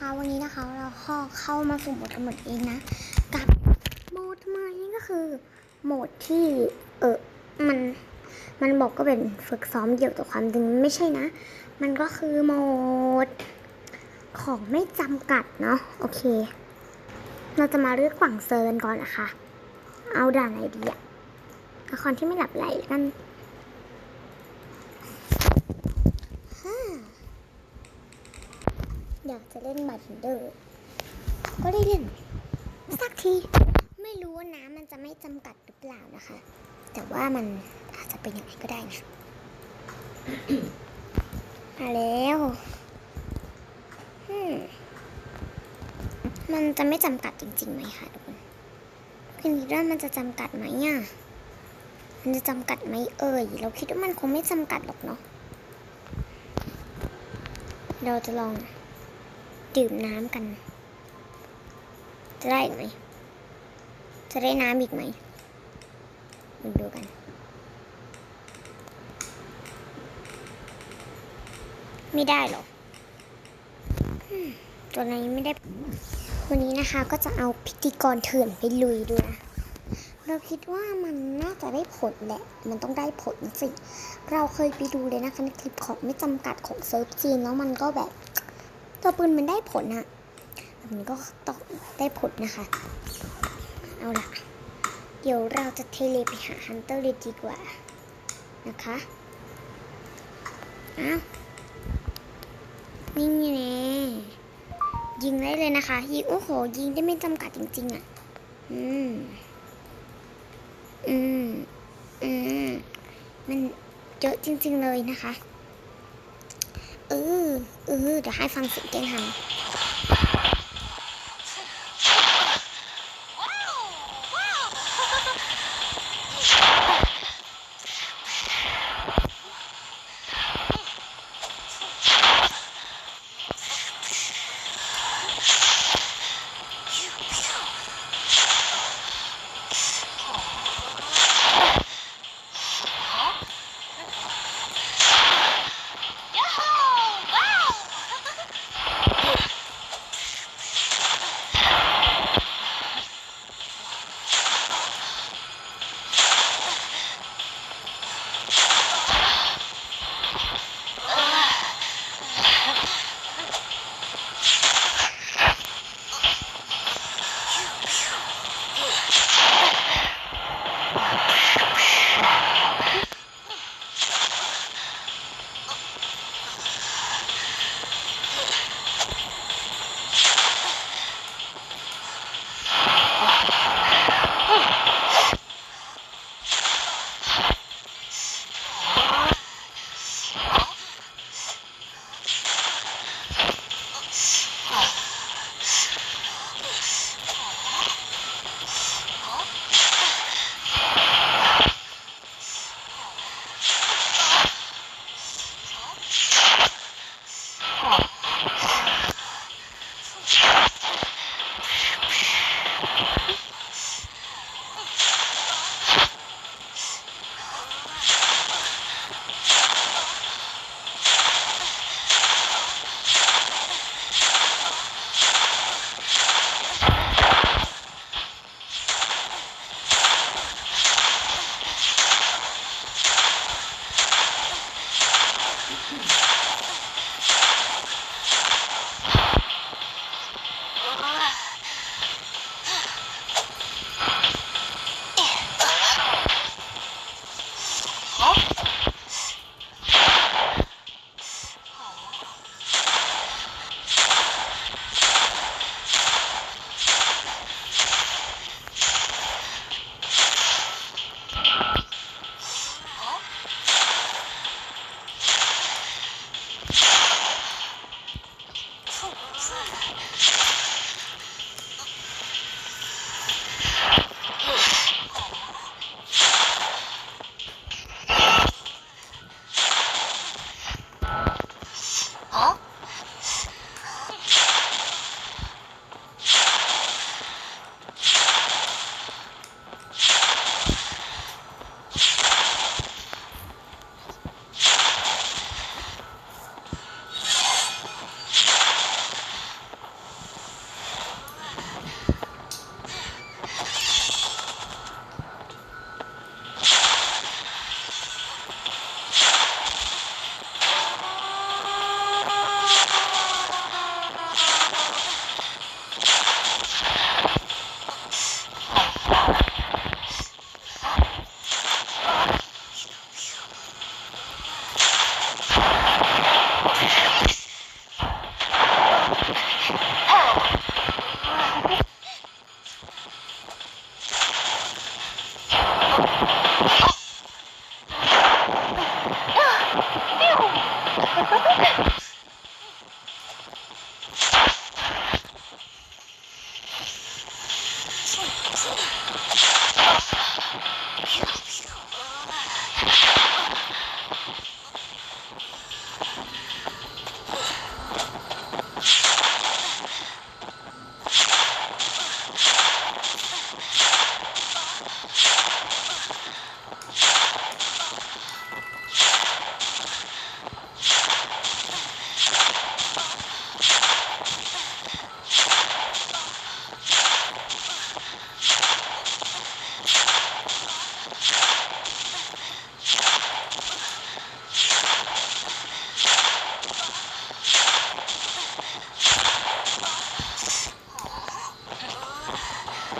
นะคะ วันนี้นะคะเราข้าเข้ามาสู่โหมดทั้งหมดเองนะ กับโหมดใหม่นี่ก็คือโหมดที่เออมันมันบอกก็เป็นฝึกซ้อมเดี่ยวแต่ความจริงไม่ใช่นะ มันก็คือโหมดของไม่จำกัดเนาะโอเค เราจะมาเลือกกว่งเซิร์นก่อนนะคะ เอาด่านไหนดีอะละครที่ไม่หลับไหลกันฮ่า อยากจะเล่นบัตเดอร์ ก็ได้เล่น สักที ไม่รู้ว่าน้ำมันจะไม่จำกัดหรือเปล่านะคะ แต่ว่ามันอาจจะเป็นยังไงก็ได้นะมาแล้วมมันจะไม่จำกัดจริงๆไหมคะทุกคนคุณคิดว่ามันจะจำกัดไหมอะมันจะจำกัดไหมเอ่ย เราคิดว่ามันคงไม่จำกัดหรอกเนาะ เราจะลอง ดื่มน้ำกัน จะได้อีกไหม จะได้น้ำอีกไหมมาดูกัน ไม่ได้หรอกตัวนี้ไม่ได้ วันนี้นะคะก็จะเอาพิธีกรเถื่อนไปลุยดูนะ เราคิดว่ามันน่าจะได้ผลแหละ มันต้องได้ผลสิ เราเคยไปดูเลยนะคะในคลิปของไม่จำกัดของเซิร์ฟจีนแล้วมันก็แบบ ตัวปืนมันได้ผลอะแบบนี้ก็ต้องได้ผลนะคะ เอาล่ะ เดี๋ยวเราจะเทเลไปหาฮันเตอร์เลยดีกว่านะคะอ้าวนี่ไงยิงได้เลยนะคะ ยิง โอ้โห ยิงได้ไม่จำกัดจริง ๆอะอืม อืม อืม มันเยอะจริง ๆ เลยนะคะ เออเออเดี๋ยวให้ฟังเสียงเกนฮัน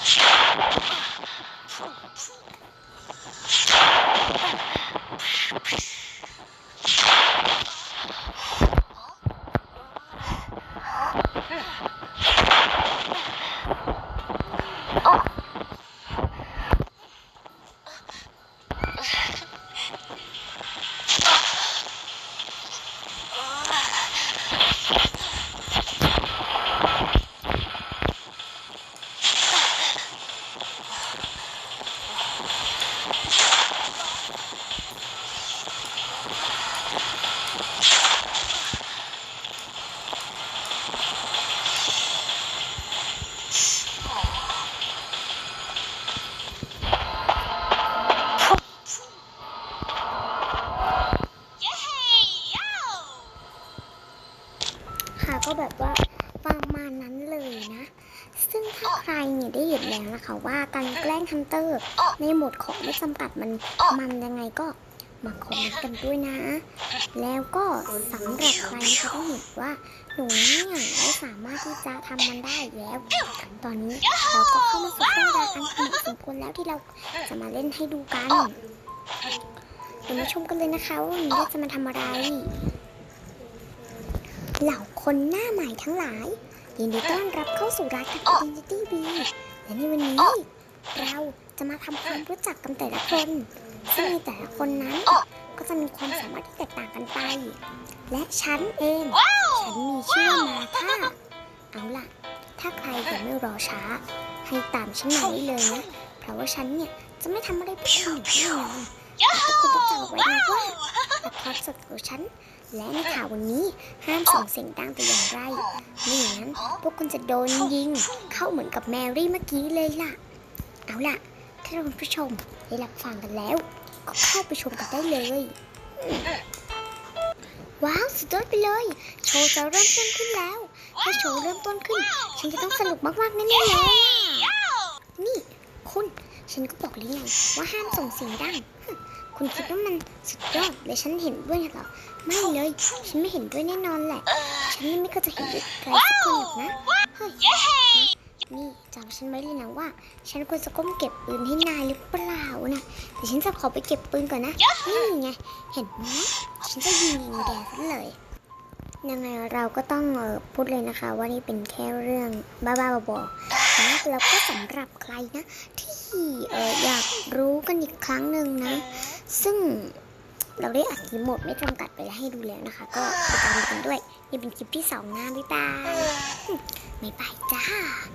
you คะก็แบบว่าประมาณนั้นเลยนะ ซึ่งถ้าใครเนี่ยได้เห็นแล้วนะคะว่าการแกล้งฮันเตอร์ในโหมดของไม่จำกัดมันมันยังไงก็มาคอมเมนต์กันด้วยนะ แล้วก็สำหรับใครนะคะที่เห็นว่าหนูเนี่ยไม่สามารถที่จะทำมันได้แล้ว ตอนนี้เราก็เข้ามาสู่ช่วงเวลาอันเหมาะสมควรแล้วที่เราจะมาเล่นให้ดูกันเดี๋ยวมาชมกันเลยนะคะว่าวันนี้เราจะมาทำอะไร เหล่า คนหน้าใหม่ทั้งหลายยินดีต้อนรับเข้าสู่รายการ Identity B และในวันนี้ เราจะมาทำความรู้จักกันแต่ละคน ซึ่งในแต่ละคนนั้น ก็จะมีความสามารถที่แตกต่างกันไป และฉันเอง ฉันมีชื่อมาค่ะเอาล่ะ ถ้าใครยังไม่รอช้า ให้ตามฉันมาได้เลยนะเพราะว่าฉันเนี่ยจะไม่ทำอะไรพวกคุณอย่างแน่นอนแต่ทุกคนต้องจำไว้นะว่าละครสดของฉัน และในข่าววันนี้ห้ามส่งเสียงดังแต่อย่างไรไม่อย่างนั้นพวกคุณจะโดนยิง เข้าเหมือนกับแมรี่เมื่อกี้เลยล่ะ เอาล่ะ ถ้าคุณผู้ชมได้รับฟังกันแล้ว ก็เข้าไปชมกันได้เลย ว้าวสุดยอดไปเลย โชว์จะเริ่มต้นขึ้นแล้ว ถ้าโชว์เริ่มต้นขึ้น ฉันจะต้องสนุกมากๆแน่ๆเลยนี่คุณฉันก็บอกแล้วไงว่าห้ามส่งเสียงดัง คุณคิดว่ามันสุดยอดเลยฉันเห็นด้วยเหรอ ไม่เลย ฉันไม่เห็นด้วยแน่นอนแหละ ฉันนี่ไม่ก็จะเห็นด้วยใครสักคนหรอกนะ เฮ้ย นี่จำฉันไว้เลยนะว่า ฉันควรจะก้มเก็บปืนให้นายหรือเปล่านะแต่ฉันจะขอไปเก็บปืนก่อนนะ นี่ไง เห็นไหมฉันจะยิงแกซะเลยยังไงเราก็ต้องเออพูดเลยนะคะ ว่านี่เป็นแค่เรื่องบ้าๆบอๆนะแล้วก็สำหรับใครนะ ที่เอออยากรู้กันอีกครั้งหนึ่งนะ ซึ่ง เราได้อัดรีหมดไม่จำกัดไปให้ดูแล้วนะคะ ก็ติดตามกันด้วย นี่เป็นคลิปที่สองนะบ๊ายบายอืมบ๊ายบายจ้า